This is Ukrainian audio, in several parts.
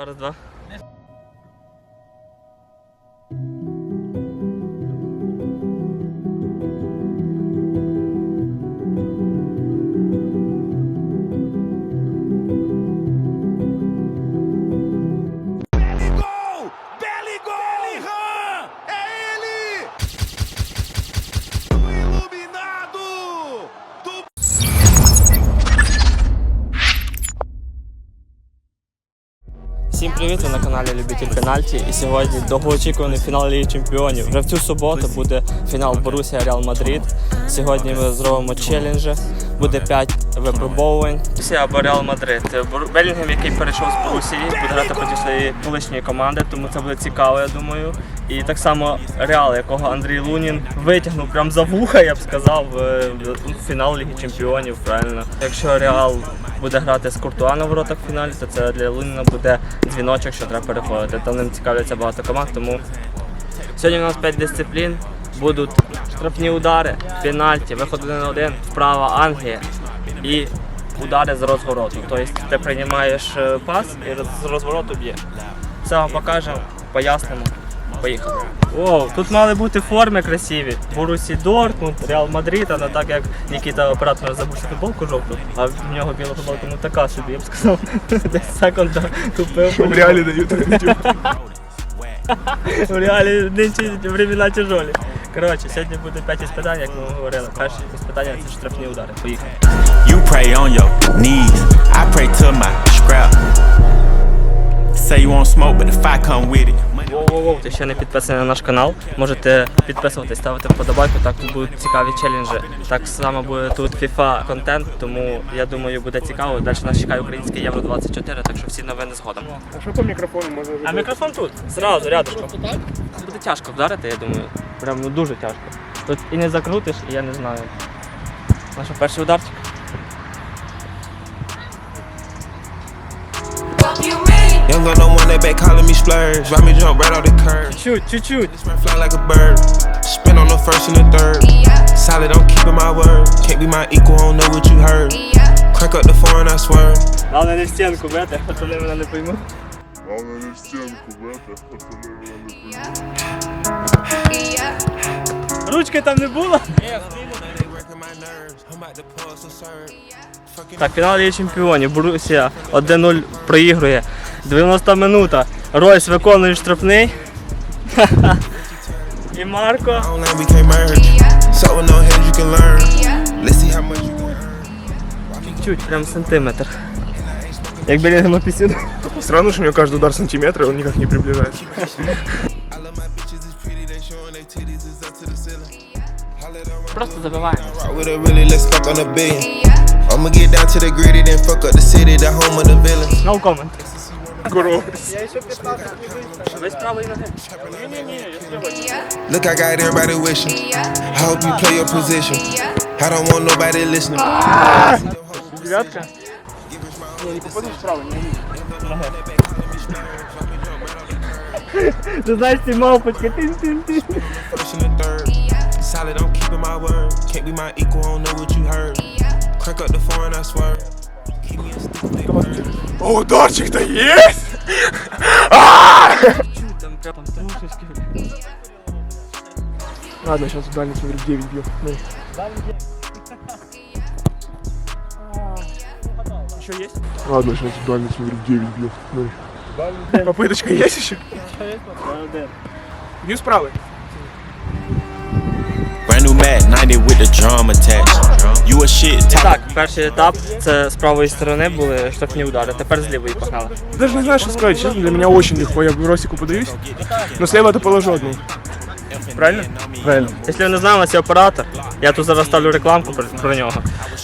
два, раз, два. Всім привіт! Ви на каналі Любитель Пенальті. І сьогодні довгоочікуваний фінал Ліги Чемпіонів. Вже в цю суботу буде фінал Борусія Реал Мадрид. Сьогодні ми зробимо челенджі. Буде 5 випробовувань. Борусія або Реал Мадрид. Белінгем, який перейшов з Борусії, буде грати проти своєї колишньої команди, тому це буде цікаво, я думаю. І так само Реал, якого Андрій Лунін витягнув прям за вуха, я б сказав, е, в фінал Ліги Чемпіонів. Правильно. Якщо Реал буде грати з Куртуа на воротах в фіналі, то це для Луніна буде дзвіночок, що треба переходити. Там ним цікавляться багато команд, тому сьогодні у нас 5 дисциплін. Будуть штрафні удари, пенальті, виход один на один, вправа Англія і удари з розвороту. Тобто ти приймаєш е, пас і з розвороту б'є. Все вам покажемо, пояснимо. Поїхали. О, тут мали бути форми красиві. Борусі Дортмунд, Реал Мадрид, але так як Нікіта оператор забув ще футболку жовту, а в нього біла футболка, ну така собі, я б сказав, десь секунда купив. В реалі дають. В реалі нинче времена тяжолі. Коротше, сьогодні буде 5 іспитань, як ми говорили. Перше іспитання це штрафні удари. Поїхали. Pray on your knees. I pray to my scrap. Say you want smoke, but if I come with it. Воу-воу-воу, ти ще не підписаний на наш канал. Можете підписуватись, ставити вподобайку, так тут будуть цікаві челенджі. Так само буде тут FIFA контент, тому я думаю, буде цікаво. Далі нас чекає українське Євро 24, так що всі новини згодом. А що по мікрофону може А мікрофон тут, зразу, рядышком. Буде тяжко вдарити, я думаю. Прям ну дуже тяжко. Тут і не закрутиш, і я не знаю. Що, перший ударчик. Young gun, no one that back calling me splurge. Ride me jump right off the curb. Чуть, чуть-чуть. This man fly like a bird. Spin on the first and the third. Solid, I'm keeping my word. Can't be my equal, I don't know what you heard. Crack up the foreign, I swear. Главное не в стінку бити, пацани мене не поймуть. Ручки там не було. They working my nerves. I'm about to pull some serve. Так, фінал Ліги Чемпіонів. Борусія 1-0 проігрує. 90 минута. Ройс виконує штрафний. І Марко. online, we can't merge. So with no hands, you can learn. Let's see how much you can earn. Чуть, прям сантиметр. Як Белінгема пісюн. Странно, что у него каждый удар сантиметра, он никак не down Просто забиває. I'ma get down to the gritty, then fuck up the city, the home of the villains. No comment. Гуру. Весь правий ноги. Look, I got everybody wishing. I hope you play your position. I don't want nobody listening. Девятка? Не, не попадешь справа, не Ти знаєш ці мавпочки. Тин-тин-тин. First and the third. Solid, I'm keeping my word. Can't be my equal, I don't know what you heard. Crack up the foreign, I swear. Keep me a stick. О, ударчик-то есть! Ладно, сейчас в дальний смотри, 9 бьет. Ну. Що є? Ладно, сейчас в дальний смотри, 9 бьет. Ну. Попыточка есть еще? Бью справа. Brand new mat, 90 with the drum attached. You a shit top. Так, перший етап це з правої сторони були штрафні удари, тепер з лівої погнали. Даже не знаю, что сказать. Честно, для меня очень легко. Я Росику подаюсь. Но слева это положу одну. Правильно? Правильно. Якщо ви не знали, це оператор. Я тут зараз ставлю рекламку про, про нього.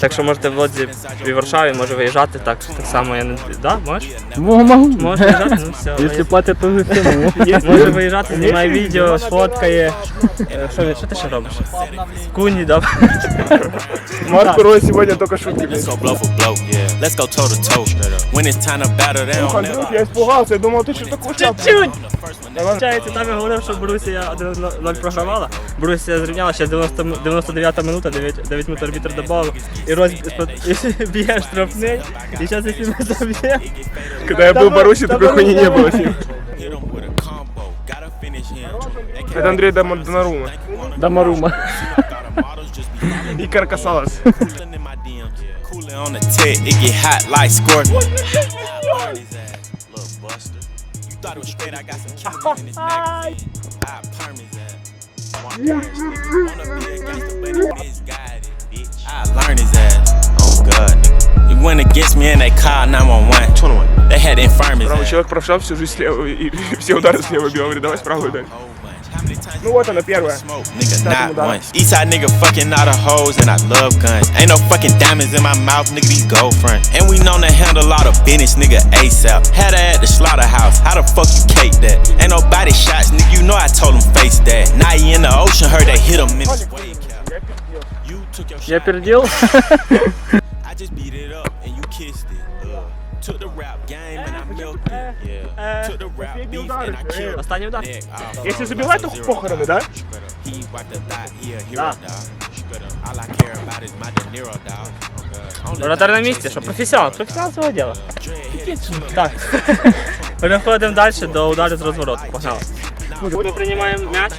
Так що можете в лодзі в Варшаві, може виїжджати так, так само я не. Да, можеш? Могу. Можеш виїжджати? Ну все. Если платят, то всему. Може виїжджати, знімає відео, сфоткає. Е, Що, він- що ти ще робиш? Куні, да. Марко Рой сегодня только шутки. Let's go blow for blow. Yeah. Let's go toe to toe. When it's time to battle, they don't Андрюх, never. я испугался. Я думал, ты что такое. Чуть-чуть! Виходить, там я говорив, що Борусія 1-0 програвала. Борусія зрівняла, ще 90, 99 минута, 9, 9 минут арбітр додав. і роз... і б'є штрафний, і зараз якщо ми заб'ємо, Когда я был в Боруссии, такой хуйни не было. с ним. Hit 'em with a combo, gotta finish him. Это Андрей Дам- Донарума. Дамарума. Thought models just be following И Каркасалас. cooling in my DMs. Cooling on the tech, it get hot like scorpion. I burn his ass, little buster. You thought it was straight, I got some killers in this magazine. I perm his ass. Want wanna be a gangster, in that car 911. 21. They had to infirm his Правый ass. человек правша всю жизнь слева, и все удары слева бил. Говорит, давай справа ударь. How many times Ну вот она первая. Smoke, nigga, Stop not him, dog. once. Eastside nigga fucking all the hoes and I love guns. Ain't no fucking diamonds in my mouth, nigga, these gold front. And we known to handle all the business, nigga, ASAP. Had her at the slaughterhouse, how the fuck you cake that? Ain't no body shots, nigga, you know I told him face that. Now he in the ocean, heard they hit him in his wake cap. You took your Я shot, пердел. kissed it. Uh, took the rap game and I milked it. Yeah. Took the rap beef and I killed it. останній удар. Neck off. Если забивать, то похороны, да? He wiped the dot, he a hero, dog. All I care about is my De Niro, dog. Only на місці, що професіонал, професіонал свого діла. Так. Переходимо далі до удару з розвороту. Погнали. Ми приймаємо м'яч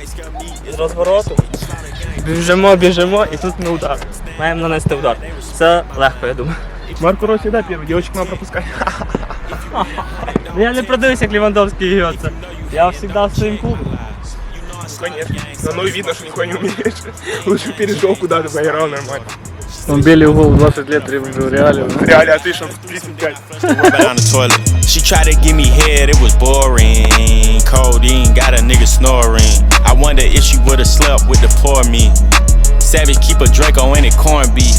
з розвороту. Біжимо, біжимо, і тут ми удар. Маємо нанести удар. Це легко, я думаю. Марко Росси, да, первый. Девочек надо пропускать. Ну, Я не продивився, як Лівандовський його. Я завжди в своїм клубі. Конечно. Но ну и видно, что нихуя не умеешь. Лучше перешел куда-то, поиграл нормально. Он били в гол 20 лет в реале. В реале, а ты что, 35? rubber down the toilet. She tried to give me head, it was boring. Codeine got a nigga snoring. I wonder if she would've slept with the poor me. Savage keep a Draco in it, corned beef.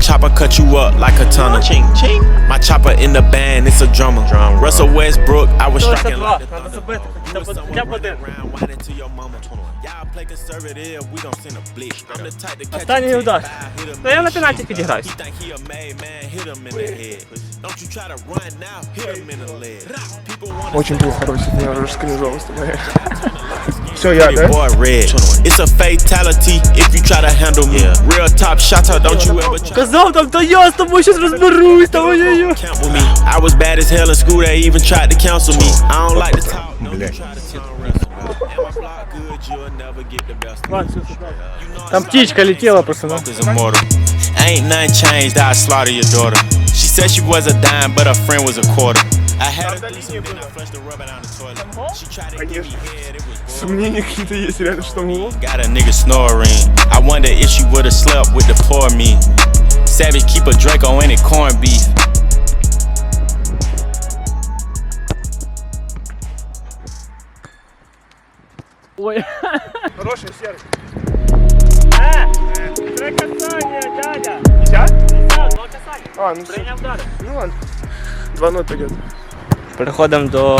Chopper cut you up like a tunnel. Ching, ching. My chopper in the band, it's a drummer. Russell Westbrook, I was Це striking два. like the Треба thunder. забити. You Це was по- somewhere хоча б один. running around whining to your mama. Y'all play conservative, we gon' send a blick. I'm the type to catch Останній a удар. tick, hit him Та я in на the пенальті shit. підіграюсь. He think he a made man, hit him in the head. Don't you try to run now, hit him in the leg. People wanna Очень плохо, Росси, мне уже скринжово становится. Все, я, да? boy red. It's a fatality if you try to handle me. Real top shotter, don't you ever try Казав там, то я з тобою щось розберусь, там ой-ой-ой. count with me. I was bad as hell in school, they even tried to counsel me. I don't like to talk, don't you try to tongue wrestle. And my block good, you'll never get the best of me. Там птичка летела, пацаны. is immortal. Ain't nothing changed, I slaughter your daughter. She said she was a dime, but her friend was a quarter. I had her do some, then I flushed the rubber down the toilet. She tried to give me head, it was boring. Сомнения какие-то есть, реально, что мы Got a nigga snoring. I wonder if she would've slept with the poor me. Savage keep a Draco in it, corned beef. Ой. Хороший серый. Три касання, дядя. Десят? Два касання. А, ну все. Прийняв удари. Ну ладно. 2-0 пойдет. Переходимо до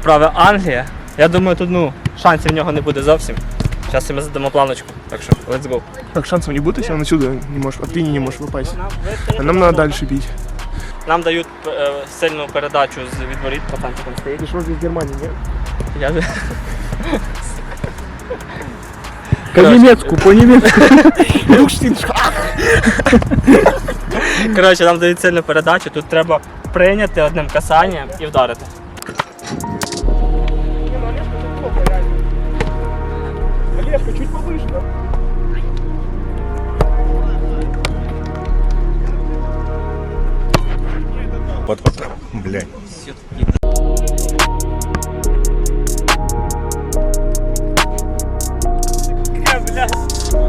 вправи Англія. Я думаю, тут ну, шансів в нього не буде зовсім. Зараз ми задамо планочку. Так що, let's go. Так, шансов не будет, если он отсюда не можешь, от линии не можешь попасть. А нам надо дальше бить. Нам дають е, сильну передачу з відворіт, процентів там стоїть. Ты что здесь Германии, нет? Я же... По-немецку, по-немецку. Коротше, нам дають сильну передачу, тут треба прийняти одним касанням і вдарити. Олежка, чуть повыше, да?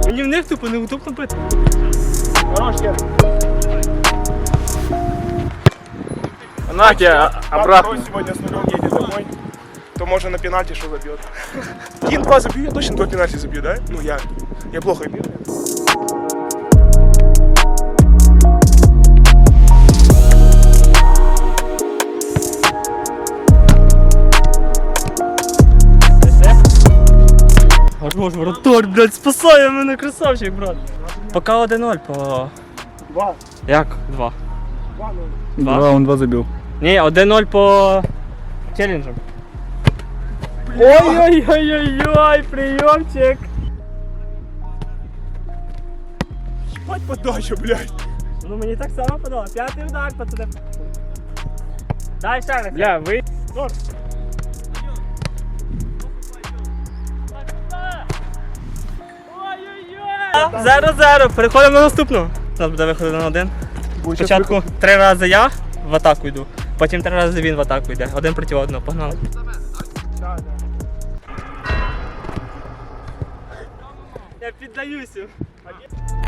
Мені в них тупо неудобно бити. Хорош, Ген. На тебе обратно. Пару сегодня с нулем едет домой, то можно на пенальти что забьет. Кин два забью, я точно два пенальти забью, да? Ну я. Я плохо бил. Хорош, вратар, блядь, спасає мене, красавчик, брат. Поки 1-0 по. Два. Як? Два. Два, ну. Два? Два, он два забил. Ні, 1-0 по челленджам. Ой-ой-ой-ой-ой, прийомчик. Ебать подача, блядь. Ну мені так само подобається. П'ятий удар, пацани. Дай ще раз. Бля, ви... Зеро-зеро. Переходимо на наступну. У нас буде виходити на один. Спочатку три рази я в атаку йду, потім три рази він в атаку йде. Один проти одного. Погнали. Я піддаюся.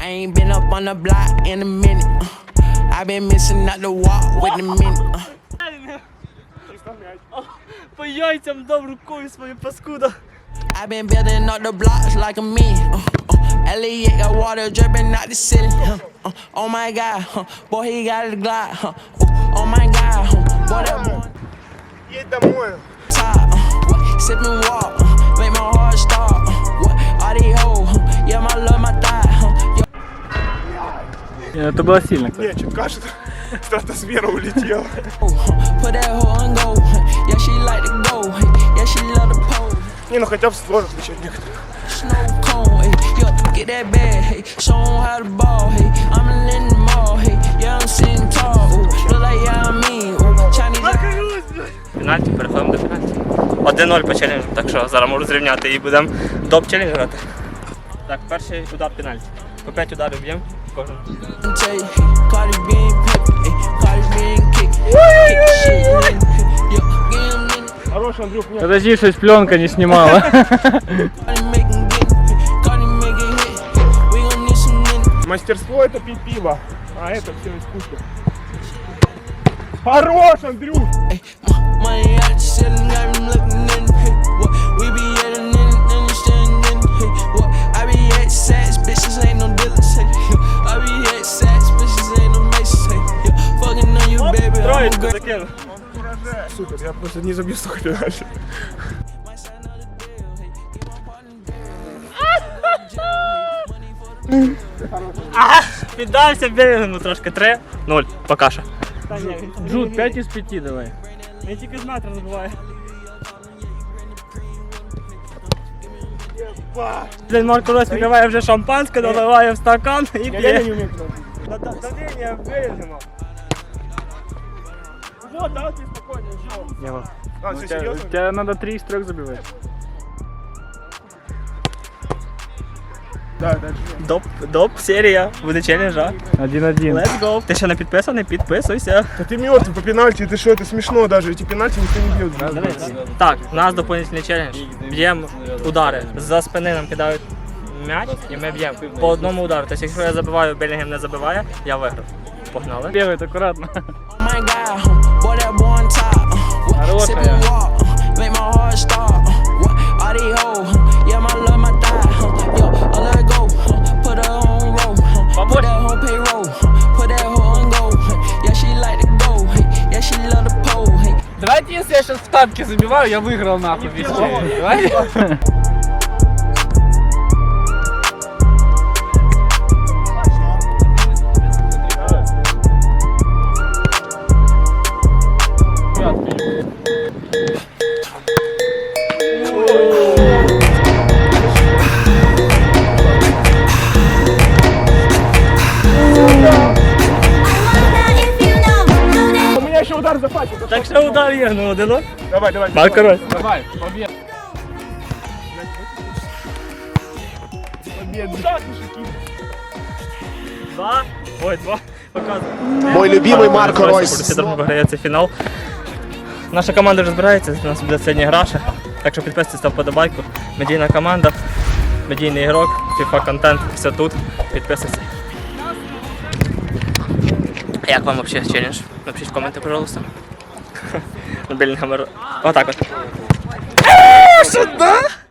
I ain't been up on the block in a minute. Uh, i been missing out the walk with the minute. Uh, По яйцям дав рукою свою паскуда. i been building up the blocks like a man. Uh, uh, Elliot got water dripping out the ceiling. Uh, uh, oh my god, huh, boy, he got a Glock. Huh, uh, in the mall, hey, yeah, I'm sitting tall, ooh, look like yeah, I mean, ooh, Chinese. Пенальті, переходимо до пенальті. 1-0 по челенджу, так що зараз можу зрівняти і будемо топ челендж грати. Так, перший удар пенальті. По 5 ударів б'ємо Хороший Хорош, Андрюх, нет. Подожди, щось пленка не снимала. Мастерство это пить пиво, а это все искусство. Хорош, Андрюх! Great. закинув. Супер, я просто не забью столько. Hey, Піддався Белінгему трошки. 3-0. Пока що. Джуд, 5 из 5 давай. Він тільки з метра забуває. Блін, Марко Рось відкриває вже шампанське, наливає в стакан і Я п'є. Давлення Белінгема. Вот, да, ты спокойно, все. А, все Тебя, серьезно? тебя надо 3 из 3 забивать. Да, дальше. Доп, доп серія. Буде челенджа. 1-1. Let's go. Ти ще не підписаний? Підписуйся. Да ты мертвый по пенальти, ты что, это смешно даже, эти пенальти никто не бьет. Так, у нас доповнительний челендж. Б'ємо удари. За спини нам кидають м'яч і ми б'ємо по одному удару. Тобто, якщо я забиваю, Белінгем не забиває, я виграв. Погнали. Бегает аккуратно. what, Хорошая. sipping walk, uh, make my heart start. Uh, what, all these hoes, huh, yeah, my love, my thigh. Huh, yo, I let her go. Huh, put her on roll. Huh, put that on payroll. Huh, put that hoe on go. Huh, yeah, she like to go. Hey, yeah, she love to pole. Hey, Давайте, если я сейчас в танке забиваю, я выиграл нахуй весь челлендж. що ну один. Давай, давай. Марко Рось. Давай, побег. Два. Ой, два. Показуй. Мой любимый Марко Ройс. Дортмунд фінал. Наша команда вже збирається, у нас буде сьогодні граша. Так що підписуйтесь, став подобайку. Медійна команда, медійний ігрок, FIFA контент, все тут. Підписуйтесь. Як вам взагалі челендж? Напишіть в коменти, пожалуйста. Nabili ng hammer. O, takot. Ah! Shut the...